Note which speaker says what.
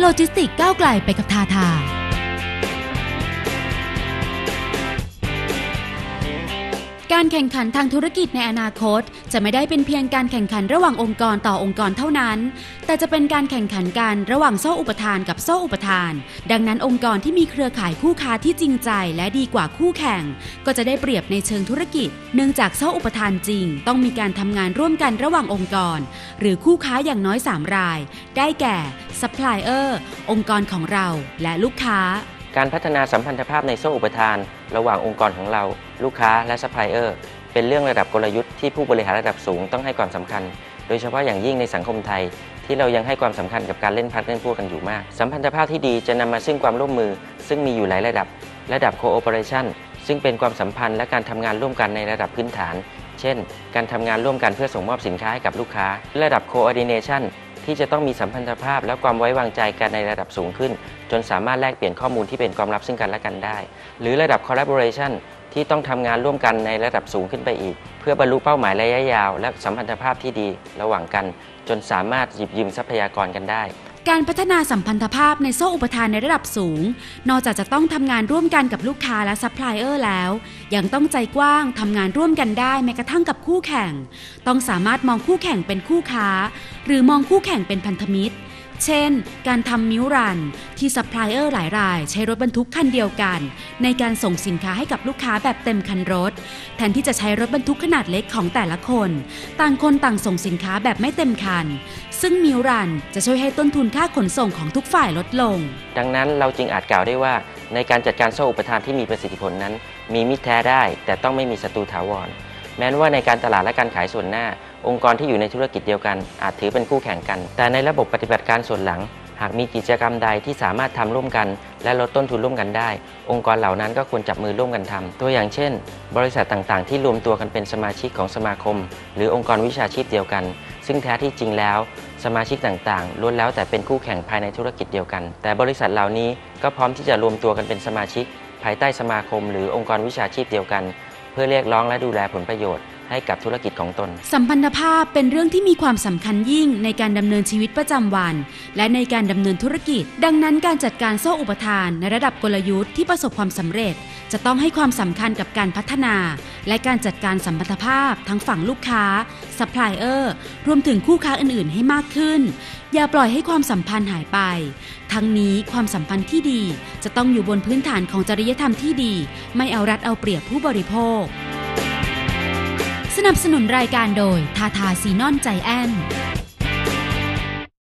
Speaker 1: โลจิสติกก้าวไกลไปกับทาทา การแข่งขันทางธุรกิจในอนาคต จะไม่ได้เป็นเพียงการแข่งขันระหว่างองค์กรต่อองค์กรเท่านั้น แต่จะเป็นการแข่งขันกันระหว่างโซ่อุปทานกับโซ่อุปทาน ดังนั้นองค์กรที่มีเครือข่ายคู่ค้าที่จริงใจและดีกว่าคู่แข่ง ก็จะได้เปรียบในเชิงธุรกิจ เนื่องจากโซ่อุปทานจริง ต้องมีการทำงานร่วมกันระหว่างองค์กร หรือคู่ค้าอย่างน้อย 3 ราย ได้แก่ซัพพลายเออร์องค์กรของเราและลูกค้า
Speaker 2: การพัฒนาสัมพันธภาพในโซ่อุปทาน ระหว่างองค์กรของเรา ลูกค้าและซัพพลายเออร์เป็นเรื่องระดับกลยุทธ์ที่ผู้บริหารระดับสูงต้องให้ความสำคัญ โดยเฉพาะอย่างยิ่งในสังคมไทย ที่เรายังให้ความสำคัญกับการเล่นพักเล่นพวกกันอยู่มาก สัมพันธภาพที่ดีจะนำมาซึ่งความร่วมมือ ซึ่งมีอยู่หลายระดับ ระดับ cooperation ซึ่งเป็นความสัมพันธ์และการทำงานร่วมกันในระดับพื้นฐาน เช่น การทำงานร่วมกันเพื่อส่งมอบสินค้าให้กับลูกค้า ระดับ coordination ที่จะต้องมีสัมพันธภาพ และความไว้วางใจกันในระดับสูงขึ้น จนสามารถแลกเปลี่ยนข้อมูลที่เป็นความลับซึ่งกันและกันได้ หรือระดับ collaboration ที่ต้องทำงานร่วมกันในระดับสูงขึ้นไปอีก เพื่อบรรลุเป้าหมายระยะยาว และสัมพันธภาพที่ดีระหว่างกัน จนสามารถหยิบยืมทรัพยากรกันได้
Speaker 1: การพัฒนาสัมพันธภาพในโซ่อุปทานในระดับสูง นอกจากจะต้องทำงานร่วมกันกับลูกค้าและซัพพลายเออร์แล้ว ยังต้องใจกว้างทำงานร่วมกันได้แม้กระทั่งกับคู่แข่ง ต้องสามารถมองคู่แข่งเป็นคู่ค้า หรือมองคู่แข่งเป็นพันธมิตร เช่น การทำมิวรัน ที่ซัพพลายเออร์หลายราย ใช้รถบรรทุกคันเดียวกัน ในการส่งสินค้าให้กับลูกค้าแบบเต็มคันรถ แทนที่จะใช้รถบรรทุกขนาดเล็กของแต่ละคน ต่างคนต่างส่งสินค้าแบบไม่เต็มคัน ซึ่งมิวรันจะช่วยให้ต้นทุนค่าขนส่งของทุกฝ่ายลดลง
Speaker 2: ดังนั้นเราจึงอาจกล่าวได้ว่า ในการจัดการโซ่อุปทานที่มีประสิทธิผลนั้น มีมิตรแท้ได้ แต่ต้องไม่มีศัตรูถาวร แม้ว่าในการตลาดและการขายส่วนหน้า องค์กรที่อยู่ในธุรกิจเดียวกัน อาจถือเป็นคู่แข่งกัน แต่ในระบบปฏิบัติการส่วนหลัง หากมีกิจกรรมใดที่สามารถทำร่วมกัน และลดต้นทุนร่วมกันได้ องค์กรเหล่านั้นก็ควรจับมือร่วมกันทำตัวอย่างเช่น บริษัทต่างๆ ที่รวมตัวกันเป็นสมาชิกของสมาคม หรือองค์กรวิชาชีพเดียวกัน ซึ่งแท้ที่จริงแล้ว สมาชิกต่างๆล้วนแล้วแต่เป็นคู่แข่งภายในธุรกิจเดียวกัน แต่บริษัทเหล่านี้ก็พร้อมที่จะรวมตัวกันเป็นสมาชิก ภายใต้สมาคม หรือองค์กรวิชาชีพเดียวกัน เพื่อเรียกร้องและดูแลผลประโยชน์ ให้กับธุรกิจของตน
Speaker 1: สัมพันธภาพเป็นเรื่องที่มีความสำคัญยิ่งในการดำเนินชีวิตประจำวัน และในการดำเนินธุรกิจ ดังนั้นการจัดการโซ่อุปทานในระดับกลยุทธ์ที่ประสบความสำเร็จ จะต้องให้ความสำคัญกับการพัฒนา และการจัดการสัมพันธภาพทั้งฝั่งลูกค้าซัพพลายเออร์รวมถึงคู่ค้าอื่นๆ ให้มากขึ้น อย่าปล่อยให้ความสัมพันธ์หายไป ทั้งนี้ความสัมพันธ์ที่ดี จะต้องอยู่บนพื้นฐานของจริยธรรมที่ดี ไม่เอารัดเอาเปรียบผู้บริโภค นับสนุนรายการโดยทาทาซีนอนใจแอน